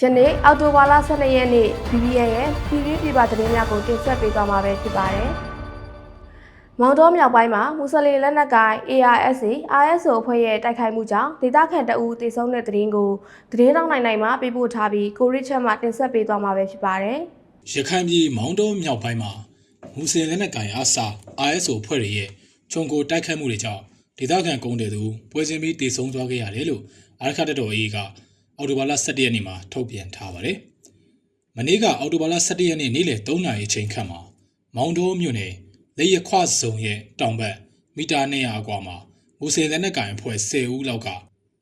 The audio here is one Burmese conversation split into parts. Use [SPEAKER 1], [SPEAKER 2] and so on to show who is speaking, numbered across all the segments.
[SPEAKER 1] ယနေ့အောက်တိုဘာလ12ရက်နေ့ BBN ရဲ့ပြည်တွင်းပြည်ပသတင်းများကိုတင်ဆက်ပေးသွားမှာပဲဖြစ်ပါတယ်။မောင်တော်မြောက်ပိုင်းမှာမူဆလင်လက်နက်ကိုင် ARSA RSO အဖွဲ့ရဲ့တိုက်ခိုက်မှုကြောင့်ဒေသခံတအူးတေဆုံးတဲ့သတင်းကိုသတင်းတောင်းနိုင်နိုင်မှာပေးပို့ထားပြီးကိုရစ်ချက်မှတင်ဆက်ပေးသွားမှာပဲဖြစ်ပါတယ်။
[SPEAKER 2] ရခိုင်ပြည်မောင်းတောမြောက်ပိုင်းမှာမူစလင်လက်နက်ကိုင်အားစာ ISO ဖွဲ့တွေရဲ့ခြုံကိုတိုက်ခိုက်မှုတွေကြောင့်ဒေသခံကုန်းတွေသူပွဲစဉ်ပြီးတည်ဆုံသွားခဲ့ရတယ်လို့အာရခတ်တော်အေးက အော်တိုဘာလ17ရက်နေ့မှာထုတ်ပြန်ထားပါတယ်။မနေ့ကအော်တိုဘာလ17ရက်နေ့နေ့လယ်3နာရီအချိန်ခန့်မှာမောင်းတောမြို့နယ်လက်ရခွစုံရဲ့တောင်ဘက်မီတာ200အကွာမှာမူစလင်လက်နက်ကိုင်အဖွဲ့10ဦးလောက်က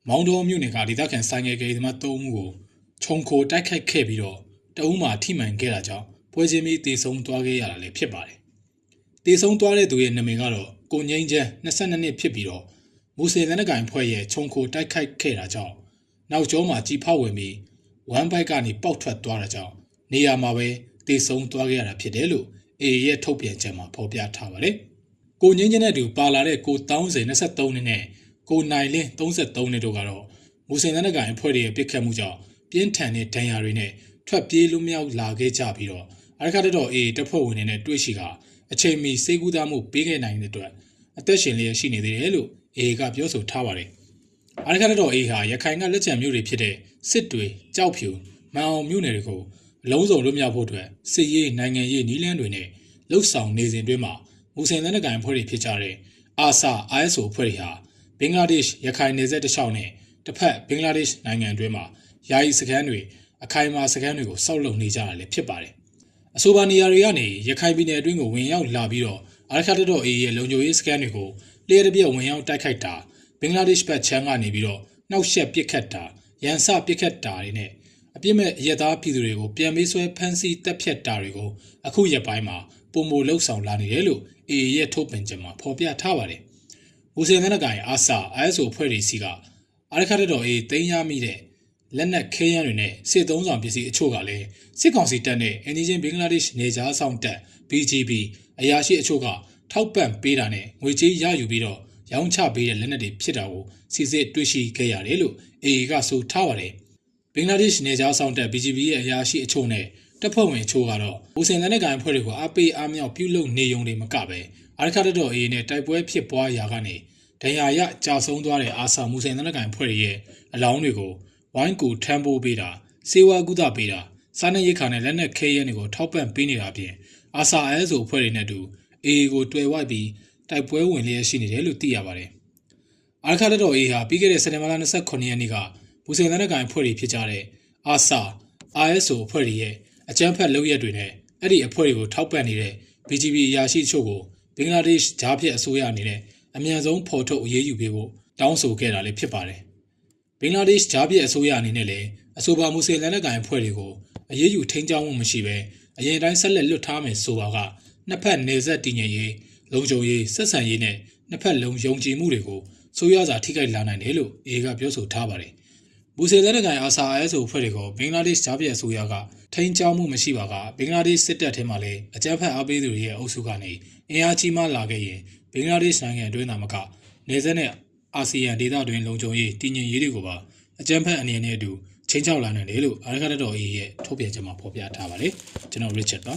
[SPEAKER 2] မောင်းတောမြို့နယ်ကဒေသခံဆိုင်ငယ်ကလေးသမား3ဦးကိုခြုံကိုတိုက်ခိုက်ခဲ့ပြီးတော့တအုံးမှာထိမှန်ခဲ့တာကြောင့်ပွဲချင်းပြီးတည်ဆုံသွားခဲ့ရတာလည်းဖြစ်ပါတယ်။တည်ဆုံသွားတဲ့သူရဲ့နာမည်ကတော့ကိုငိမ့်ချမ်း22နှစ်ဖြစ်ပြီးတော့မူစလင်လက်နက်ကိုင်ဖွဲ့ရဲ့ခြုံခိုတိုက်ခိုက်ခဲ့တာကြောင့် နောက်ကျောမှာကြီးဖောက်ဝင်ပြီးဝမ်ဘိုက်ကနေပေါက်ထွက်သွားတာကြောင့်နေရာမှာပဲတည်ဆုံသွားခဲ့ရတာဖြစ်တယ်လို့အေရဲ့ထုတ်ပြန်ချက်မှာဖော်ပြထားပါတယ်။ကိုငိမ့်ချမ်းတဲ့သူပါလာတဲ့ကိုတောင်းစင်23နှစ်နဲ့ကိုနိုင်လင်း33နှစ်တို့ကတော့မူစလင်လက်နက်ကိုင်ဖွဲ့ရဲ့ပစ်ခတ်မှုကြောင့်ပြင်းထန်တဲ့ဒဏ်ရာတွေနဲ့ထွက်ပြေးလွမြောက်လာခဲ့ကြပြီးတော့အရခတ်တော်အေတပ်ဖွဲ့ဝင်တွေနဲ့တွေ့ရှိကအချိန်မီစေကူးသားမှုပေးခဲ့နိုင်တဲ့အတွက်အသက်ရှင်လျက်ရှိနေသေးတယ်လို့အေကပြောဆိုထားပါတယ်။ အရခတ်တော်အေဟာရခိုင်ကလက်ချံမြို့တွေဖြစ်တဲ့စစ်တွေကြောက်ဖြူမန်အောင်မြို့နယ်တွေကိုအလုံးစုံလွတ်မြောက်ဖို့အတွက်စစ်ရေးနိုင်ငံရေးနီးလန်းတွေနဲ့လှုပ်ဆောင်နေစဉ်တွင်းမှာမူဆင်လက်နက်ကိုင်အဖွဲ့တွေဖြစ်ကြတဲ့အာဆာ ISO အဖွဲ့တွေဟာဘင်္ဂလားဒေ့ရှ်ရခိုင်နယ်စပ်တစ်လျှောက်နဲ့တစ်ဖက်ဘင်္ဂလားဒေ့ရှ်နိုင်ငံအတွင်းမှာယာယီစခန်းတွေအခိုင်အမာစခန်းတွေကိုစောက်လုပ်နေကြတာလည်းဖြစ်ပါတယ်။အဆိုပါနေရာတွေကနေရခိုင်ပြည်နယ်အတွင်းကိုဝင်ရောက်လာပြီးတော့အာရခတ်တော်အေရဲ့လုံခြုံရေးစကန်တွေကိုလျှက်တပြက်ဝင်ရောက်တိုက်ခိုက်တာ ဘင်္ဂလားဒေ့ရှ်ဘက်ချမ်းကနေပြီးတော့နှောက်ယှက်ပစ်ခတ်တာရန်စပစ်ခတ်တာတွေနဲ့အပြစ်မဲ့ရက်သားပြည်သူတွေကိုပြန်ပေးဆွဲဖမ်းဆီးတပ်ဖြတ်တာတွေကိုအခုရက်ပိုင်းမှာပုံမလှုပ်ဆောင်လာနေတယ်လို့အေရဲ့ထုတ်ပြန်ချက်မှာဖော်ပြထားပါတယ်။ဦးစင်သနကိုင်အာဆာ ISO ဖွဲ့တွေစီကအာရခတ်တော်အေတင်ရမိတဲ့လက်နက်ခဲယမ်းတွေနဲ့စစ်သုံးဆောင်ပစ္စည်းအချို့ကလည်းစစ်ကောင်စီတပ်နဲ့အင်ဒီဂျင်ဘင်္ဂလားဒေ့ရှ်နေကြားဆောင်တပ် BGB အရာရှိအချို့ကထောက်ပံ့ပေးတာနဲ့ငွေကြေးရယူပြီးတော့ ရောင်းချပေးတဲ့လက်နက်တွေဖြစ်တာကိုစစ်စစ်တွေ့ရှိခဲ့ရတယ်လို့ AA ကဆိုထားပါတယ်ဘင်္ဂလားဒေ့ရှ်နေကြားဆောင်တပ် BGB ရဲ့အရာရှိအချို့နဲ့တပ်ဖွဲ့ဝင်အချို့ကတော့ဦးစင်လက်နက်ကိုင်ဖွဲ့တွေကိုအပေးအားမြောက်ပြုလုပ်နေုံတွေမကပဲအာရခတ်တော် AA နဲ့တိုက်ပွဲဖြစ်ပွားရာကနေဒဏ်ရာရကြာဆုံးသွားတဲ့အာဆာမူစင်လက်နက်ကိုင်ဖွဲ့ရဲ့အလောင်းတွေကိုဝိုင်းကူထမ်းပိုးပေးတာစေဝါကုသပေးတာစားနပ်ရိက္ခာနဲ့လက်နက်ခဲယမ်းတွေကိုထောက်ပံ့ပေးနေတာအပြင်အာဆာအဲဆိုအဖွဲ့တွေနဲ့အတူအေအေကိုတွေ့ဝိုက်ပြီး တိုက်ပွဲဝင်လျက်ရှိနေတယ်လို့သိရပါတယ်။အာခါလက်တော်အေဟာပြီးခဲ့တဲ့စက်တင်ဘာလ29ရက်နေ့ကဘူစင်လက်နက်ကိုင်အဖွဲ့တွေဖြစ်ကြတဲ့အာဆာ ISO အဖွဲ့တွေရဲ့အကြမ်းဖက်လုပ်ရက်တွေနဲ့အဲ့ဒီအဖွဲ့တွေကိုထောက်ပံ့နေတဲ့ BGB အရာရှိချို့ကိုဘင်္ဂလားဒေ့ရှ်ဂျားဖြတ်အစိုးရအနေနဲ့အမြန်ဆုံးဖော်ထုတ်အရေးယူပေးဖို့တောင်းဆိုခဲ့တာလည်းဖြစ်ပါတယ်။ဘင်္ဂလားဒေ့ရှ်ဂျားပြည်အစိုးရအနေနဲ့လည်းအဆိုပါမူဆလင်လက်နက်ကိုင်အဖွဲ့တွေကိုအရေးယူထိန်းကျောင်းမှုမရှိဘဲအရင်တိုင်းဆက်လက်လွတ်ထားမယ်ဆိုပါကနှစ်ဖက်နေဆက်တည်ငြိမ်ရေး လုံခြုံရေးဆက်ဆံရေးနဲ့နှစ်ဖက်လုံးယုံကြည်မှုတွေကိုဆိုးရွားစွာထိခိုက်လာနိုင်တယ်လို့အေကပြောဆိုထားပါတယ်။မူဆလင်လက်နက်ကိုင်အာဆာအဲဆိုအဖွဲ့တွေကိုဘင်္ဂလားဒေ့ရှ်ဂျားပြည်အစိုးရကထိန်းကျောင်းမှုမရှိပါကဘင်္ဂလားဒေ့ရှ်စစ်တပ်ထဲမှာလည်းအကြမ်းဖက်အားပေးသူတွေရဲ့အုပ်စုကနေအင်အားကြီးမှလာခဲ့ရင်ဘင်္ဂလားဒေ့ရှ်နိုင်ငံအတွင်းသာမကနေဆက်နဲ့အာဆီယံဒေသတွင်းလုံခြုံရေးတည်ငြိမ်ရေးတွေကိုပါအကြမ်းဖက်အနေနဲ့အတူချင်းချောက်လာနိုင်တယ်လို့အာရခတ်တော်အေးရဲ့ထုတ်ပြန်ချက်မှာဖော်ပြထားပါတယ်ကျွန်တော် Richard ပါ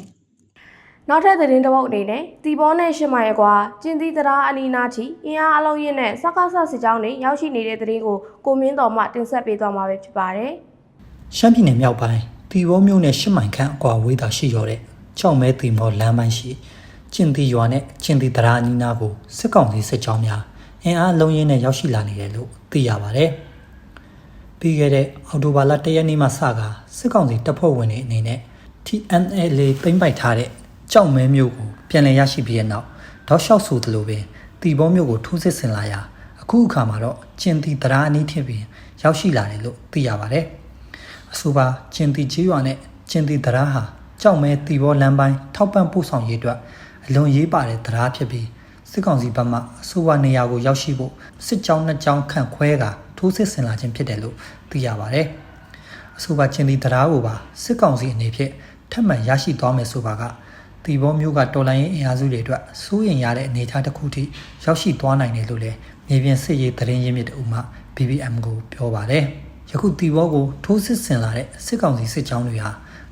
[SPEAKER 1] နောက်ထပ်သတင်းတစ်ပုဒ်အနေနဲ့တီဘောနဲ့ရှစ်မိုင်ကွာကျင်းသီတရာအနီးနားထိအင်အားအလုံးရင်းနဲ့စကားဆစစ်ကြောင်းတွေရောက်ရှိနေတဲ့သတင်းကိုကိုမင်းတော်မှတင်ဆက်ပေးသွားမှာပဲဖြစ်ပါတယ်။
[SPEAKER 3] ရှမ်းပြည်နယ်မြောက်ပိုင်းတီဘောမြို့နယ်ရှစ်မိုင်ခန့်အကွာဝေးသာရှိရောတဲ့ကြောက်မဲတီမော်လမ်းပိုင်းရှိကျင်တီရွာနဲ့ကျင်တီတရာအနီးနားကိုစစ်ကောင်စီစစ်ကြောင်းများအင်အားအလုံးရင်းနဲ့ရောက်ရှိလာနေတယ်လို့သိရပါဗျ။ပြီးခဲ့တဲ့အောက်တိုဘာလ၁ရက်နေ့မှစကစစ်ကောင်စီတပ်ဖွဲ့ဝင်တွေအနေနဲ့ TNLA ပိမ့်ပိုက်ထားတဲ့ ကြောက်မဲမြို့ကိုပြန်လည်ရရှိပြီးတဲ့နောက်တောက်လျှောက်ဆိုသလိုပင်တီဘောမြို့ကိုထိုးစစ်ဆင်လာရာအခုအခါမှာတော့ကျင်တီတရာအနီးထင်ပင် ရောက်ရှိလာတယ်လို့သိရပါတယ်။အဆိုပါကျင်တီကြီးရွာနဲ့ကျင်တီတရာဟာကြောက်မဲတီဘောလမ်းပိုင်းထောက်ပံ့ပို့ဆောင်ရေးအတွက်အလွန်ရေးပါတဲ့တရာဖြစ်ပြီးစစ်ကောင်စီဘက်မှအဆိုပါနေရာကိုရောက်ရှိဖို့စစ်ကြောင်းနှစ်ကြောင်းခန့်ခွဲကထိုးစစ်ဆင်လာခြင်းဖြစ်တယ်လို့သိရပါတယ်။အဆိုပါကျင်တီတရာကိုပါစစ်ကောင်စီအနေဖြင့်ထပ်မံရရှိသွားမယ်ဆိုပါက တီဘောမျိုးကတော်လိုင်းရင်အင်အားစုတွေအတွက်စိုးရင်ရတဲ့အနေအထားတစ်ခုထိရောက်ရှိသွားနိုင်တယ်လို့လည်းမြေပြင်စစ်ရေးသတင်းရင်းမြစ်တူမှ BBM ကိုပြောပါတယ်။ခုတီဘောကိုထိုးစစ်ဆင်လာတဲ့စစ်ကောင်စီစစ်ကြောင်းတွေဟာ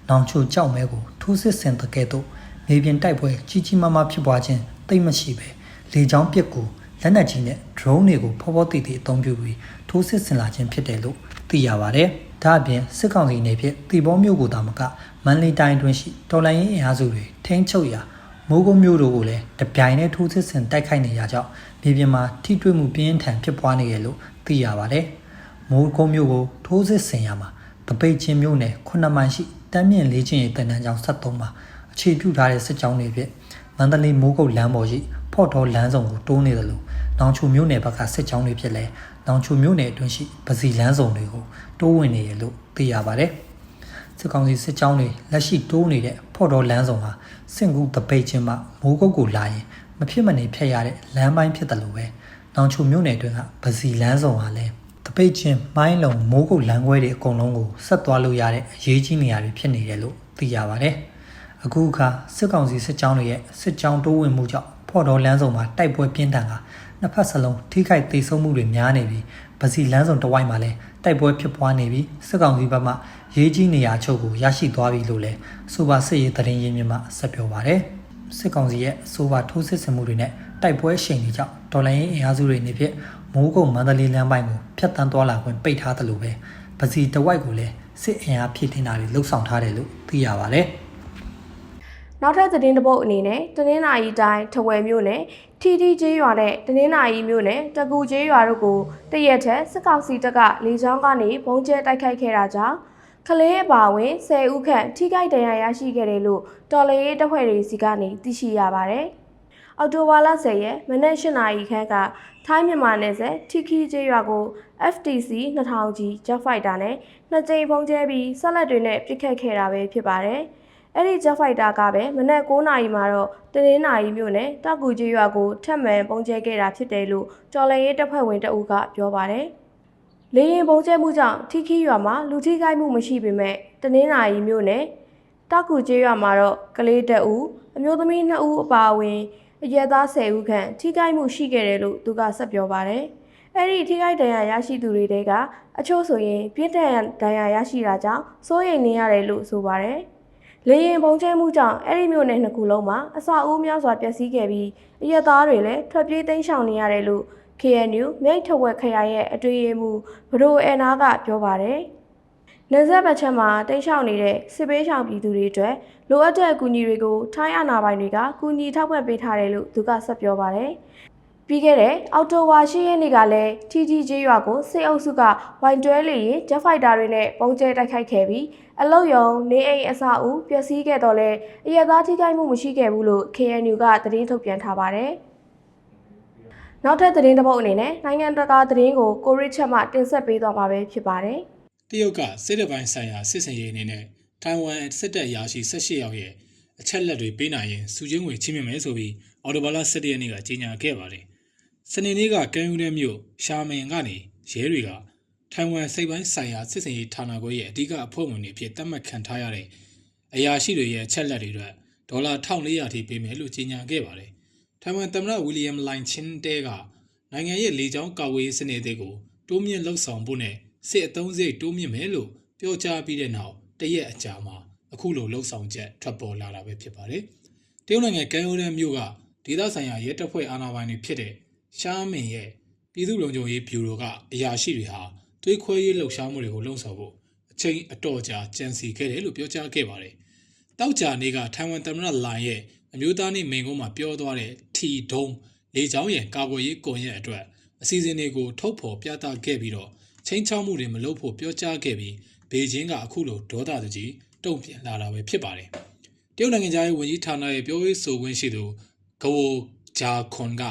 [SPEAKER 3] နောင်ချိုကြောက်မဲကိုထိုးစစ်ဆင်တဲ့ကဲ့သို့မြေပြင်တိုက်ပွဲကြီးကြီးမားမားဖြစ်ပွားခြင်းတိတ်မရှိပဲလေကြောင်းပစ်ကူလက်နက်ကြီးနဲ့ drone တွေကိုဖောဖောတိတိအသုံးပြုပြီးထိုးစစ်ဆင်လာခြင်းဖြစ်တယ်လို့သိရပါတယ်။ ဒါအပြင်စစ်ကောင်စီအနေဖြင့်တီဘောမြို့ကိုတာမကမန္တလေးတိုင်းတွင်ရှိတော်လိုင်းရင်အင်အားစုတွေထိန်းချုပ်ရာမိုးကုတ်မြို့တို့ကိုလည်းတပြိုင်တည်းထိုးစစ်ဆင်တိုက်ခိုက်နေရကြောင်းမြေပြင်မှာထိတွေ့မှုပြင်းထန်ဖြစ်ပွားနေရလို့သိရပါတယ်။မိုးကုတ်မြို့ကိုထိုးစစ်ဆင်ရမှာတပိတ်ချင်းမြို့နယ်ခုနှစ်မိုင်ရှိတမ်းမြင့်လေးချင်းရဲ့တန်တန်းကျောင်း73မှာအခြေပြုထားတဲ့စစ်ကြောင်းတွေဖြင့်မန္တလေးမိုးကုတ်လမ်းပေါ်ရှိဖော့တော်လမ်းဆောင်ကိုတိုးနေတယ်လို့နောင်ချိုမြို့နယ်ဘက်ကစစ်ကြောင်းတွေဖြစ်လဲ နောင်ချိုမြို့နယ်အတွင်းရှိပစီလမ်းဆောင်တွေကိုတိုးဝင်နေရလို့သိရပါတယ်။စစ်ကောင်စီစစ်ကြောင်းတွေလက်ရှိတိုးနေတဲ့ဖော့တော်လမ်းဆောင်ဟာစင်ကူတပိတ်ချင်းမှမိုးကုတ်ကိုလာရင်မဖြစ်မနေဖျက်ရတဲ့လမ်းပိုင်းဖြစ်တယ်လို့ပဲနောင်ချိုမြို့နယ်အတွင်းကပစီလမ်းဆောင်ဟာလည်းတပိတ်ချင်းမိုင်းလုံးမိုးကုတ်လမ်းခွဲတွေအကုန်လုံးကိုဆက်သွားလို့ရတဲ့အရေးကြီးနေရာတွေဖြစ်နေတယ်လို့သိရပါတယ်။အခုအခါစစ်ကောင်စီစစ်ကြောင်းတွေရဲ့စစ်ကြောင်းတိုးဝင်မှုကြောင့်ဖော်တော်လမ်းဆောင်မှာတိုက်ပွဲပြင်းထန်က နှစ်ဖက်စလုံးထိခိုက်ဒေဆုံးမှုတွေများနေပြီးဗစီလမ်းဆောင်တစ်ဝိုက်မှာလည်းတိုက်ပွဲဖြစ်ပွားနေပြီးစစ်ကောင်စီဘက်မှရေးကြီးနေရာချုပ်ကိုရရှိသွားပြီလို့လည်းဆိုပါစစ်ရေးသတင်းရင်းမြစ်မှဆက်ပြောပါရယ်စစ်ကောင်စီရဲ့ဆိုပါထိုးစစ်ဆင်မှုတွေနဲ့တိုက်ပွဲရှိန်တွေကြောင့်ဒေါ်လာရင်းအင်အားစုတွေနေဖြင့်မိုးကုတ်မန္တလေးလမ်းပိုင်းကိုဖျက်တမ်းသွားလာခွင့်ပိတ်ထားတယ်လို့ပဲဗစီတဝိုက်ကိုလည်းစစ်အင်အားဖြည့်တင်တာတွေလှုပ်ဆောင်ထားတယ်လို့သိရပါဗျ။
[SPEAKER 1] နောက်ထပ်သတင်းတစ်ပုဒ်အနေနဲ့တနင်္လာရီတိုင်းထဝယ်မြို့နယ် ထီထီကျေးရွာနဲ့တနင်္လာရီမြို့နယ်တကူကျေးရွာတို့ကိုတရက်ထက်စစ်ကောင်စီတပ်ကလေကြောင်းကနေဘုံကျဲတိုက်ခိုက်ခဲ့တာကြောင့်ကလေးအပါအဝင်10ဦးခန့်ထိခိုက်ဒဏ်ရာရရှိခဲ့တယ်လို့တော်လှန်ရေးတပ်ဖွဲ့တွေစီကနေသိရှိရပါတယ်။အော်တိုဝါလာ10ရက်မနက်၈နာရီခန့်ကထိုင်းမြန်မာနယ်စပ်ထီခီကျေးရွာကို FTC 2000ကြီး Jet Fighter နဲ့နှစ်ကြိမ်ပုံကျဲပြီးဆက်လက်တွေနဲ့ပစ်ခတ်ခဲ့တာပဲဖြစ်ပါတယ်။ အဲ့ဒီ Jet Fighter ကပဲမနက်9နာရီမှာတော့တနင်္လာရီမြို့နယ်တောက်ကူကျေးရွာကိုထပ်မံပုံကျဲခဲ့တာဖြစ်တယ်လို့တော်လှန်ရေးတပ်ဖွဲ့ဝင်တအူးကပြောပါတယ်။လေရင်ပုံကျဲမှုကြောင့်ထီခီရွာမှာလူထိခိုက်မှုမရှိပေမဲ့တနင်္လာရီမြို့နယ်တောက်ကူကျေးရွာမှာတော့ကလေးတအူးအမျိုးသမီး2ဦးအပါအဝင်အရက်သား10ဦးခန့်ထိခိုက်မှုရှိခဲ့တယ်လို့သူကဆက်ပြောပါတယ်။အဲ့ဒီထိခိုက်ဒဏ်ရာရရှိသူတွေတဲကအချို့ဆိုရင်ပြင်းထန်ဒဏ်ရာရရှိတာကြောင့်စိုးရိမ်နေရတယ်လို့ဆိုပါတယ်။ လေရင်ပုံကျဲမှုကြောင့်အဲ့ဒီမြို့နယ်နှစ်ခုလုံးမှာအစာအိုးများစွာပျက်စီးခဲ့ပြီးအရက်သားတွေလည်းထွက်ပြေးတိမ်းရှောင်နေရတယ်လို့ KNU မြိတ်ထဝက်ခရိုင်ရဲ့အတွေ့အမှုဘဒိုအဲနာကပြောပါတယ်။နေဆက်ဘက်ချက်မှာတိမ်းရှောင်နေတဲ့စစ်ပေးရှောင်ပြည်သူတွေအတွက်လိုအပ်တဲ့အကူအညီတွေကိုထိုင်းအာဏာပိုင်တွေကကူညီထောက်ပံ့ပေးထားတယ်လို့သူကဆက်ပြောပါတယ်။ ပြီးခဲ့တဲ့အော်တိုဝါရှိရဲ့နေ့ကလည်း TTJ ရွာကိုစစ်အုပ်စုကဝိုင်တွဲလေရင်ဂျက်ဖိုက်တာတွေနဲ့ပုံကျဲတိုက်ခိုက်ခဲ့ပြီးအလုတ်ယုံနေအိမ်အဆောက်အဦပျက်စီးခဲ့တော့လဲအရသားထိခိုက်မှုမရှိခဲ့ဘူးလို့ KNU ကသတင်းထုတ်ပြန်ထားပါတယ်။နောက်ထပ်သတင်းတစ်ပုဒ်အနေနဲ့နိုင်ငံတကာသတင်းကိုကိုရစ်ချက်မှတင်ဆက်ပေးသွားမှာပဲဖြစ်ပါတယ်။
[SPEAKER 2] တရုတ်ကစစ်တပ်ပိုင်းဆိုင်ရာစစ်စင်ရေးအနေနဲ့ထိုင်ဝမ်စစ်တပ်ရာရှိ18ယောက်ရဲ့အချက်လက်တွေပေးနိုင်ရင်စုချင်းငွေချင်းမြင့်မယ်ဆိုပြီးအော်တိုဘာလ17ရက်နေ့ကကြေညာခဲ့ပါတယ်။ စနေနေ့ကကမ်းယူတဲ့မြို့ရှာမင်ကနေရဲတွေကထိုင်ဝမ်စိတ်ပိုင်းဆိုင်ရာစစ်စင်ရေးဌာနခွဲရဲ့အဓိကအဖွဲ့ဝင်တွေအဖြစ်သတ်မှတ်ခံထားရတဲ့အရာရှိတွေရဲ့အချက်လက်တွေအတွက်ဒေါ်လာ1400ထိပေးမယ်လို့ကြေညာခဲ့ပါတယ်။ထိုင်ဝမ်သမ္မတဝီလီယမ်လိုင်ချင်းတဲကနိုင်ငံရဲ့လေကြောင်းကာဝေးရေးစနစ်အသစ်ကိုတိုးမြင့်လှုပ်ဆောင်ဖို့နဲ့စစ်အုံစရိတ်တိုးမြင့်မယ်လို့ပြောကြားပြီးတဲ့နောက်တရက်အကြာမှာအခုလိုလှုပ်ဆောင်ချက်ထွက်ပေါ်လာတာပဲဖြစ်ပါတယ်။တရုတ်နိုင်ငံကမ်းရိုးတန်းမြို့ကဒေသဆိုင်ရာရဲတပ်ဖွဲ့အာဏာပိုင်တွေဖြစ်တဲ့ ရှားမင်ရဲ့ပြည်သူ့လုံခြုံရေးဗျူရိုကအရာရှိတွေဟာသွေးခွဲရေးလှုပ်ရှားမှုတွေကိုလှုံ့ဆော်ဖို့အချိန်အတော်ကြာကြံစီခဲ့တယ်လို့ပြောကြားခဲ့ပါတယ်။တောက်ကြနေ့ကထိုင်ဝမ်သမ္မတလိုင်ရဲ့အမျိုးသားနေ့မိန့်ခွန်းမှာပြောသွားတဲ့ထီဒုံလေချောင်းရဲ့ကာကွယ်ရေးကွန်ရက်အတွက်အစီအစဉ်တွေကိုထုတ်ဖော်ပြသခဲ့ပြီးတော့ချင်းချောက်မှုတွေမလုပ်ဖို့ပြောကြားခဲ့ပြီးဘေကျင်းကအခုလိုဒေါသတကြီးတုံ့ပြန်လာတာပဲဖြစ်ပါတယ်။တရုတ်နိုင်ငံသားရေးဝန်ကြီးဌာနရဲ့ပြောရေးဆိုခွင့်ရှိသူဂဝိုဂျာခွန်က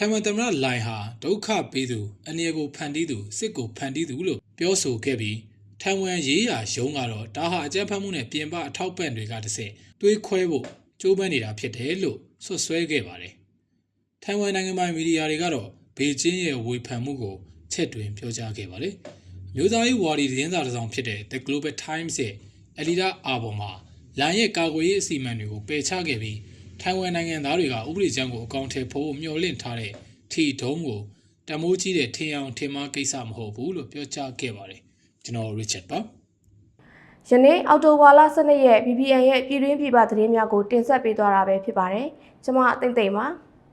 [SPEAKER 2] ထိုင်ဝမ်သမ္မတလိုင်ဟာဒုက္ခပေးသူအနေကိုဖန်တီးသူစစ်ကိုဖန်တီးသူလို့ပြောဆိုခဲ့ပြီးထိုင်ဝမ်ရေးရာရုံးကတော့ဒါဟာအကြမ်းဖက်မှုနဲ့ပြင်ပအထောက်ပံ့တွေကတစ်ဆင့်တွေးခွဲဖို့ကြိုးပမ်းနေတာဖြစ်တယ်လို့ဆွဆွဲခဲ့ပါတယ်။ထိုင်ဝမ်နိုင်ငံပိုင်မီဒီယာတွေကတော့ဘေကျင်းရဲ့ဝေဖန်မှုကိုချက်တွင်ပြောကြားခဲ့ပါတယ်။မျိုးသားရေးဝါဒီသတင်းစာတစ်စောင်ဖြစ်တဲ့ The Global Times ရဲ့အလီဒါအာဘော်မှာလန်ရဲ့ကာကွယ်ရေးအစီအမံတွေကိုပယ်ချခဲ့ပြီး ထိုင်ဝမ်နိုင်ငံသားတွေကဥပဒေကြမ်းကိုအကောင့်ထဲပို့မျှော်လင့်ထားတဲ့ထီထုံးကိုတတမိုးကြီးတဲ့ထင်အောင်ထင်မှားကိစ္စမဟုတ်ဘူးလို့ပြောကြားခဲ့ပါတယ်ကျွန်တော် Richard ပါ
[SPEAKER 1] ယနေ့အောက်တိုဘာလ12ရက် BBN ရဲ့ပြည်တွင်းပြည်ပသတင်းများကိုတင်ဆက်ပေးသွားတာပဲဖြစ်ပါတယ်ကျွန်မအသိမ့်သိမ့်ပါ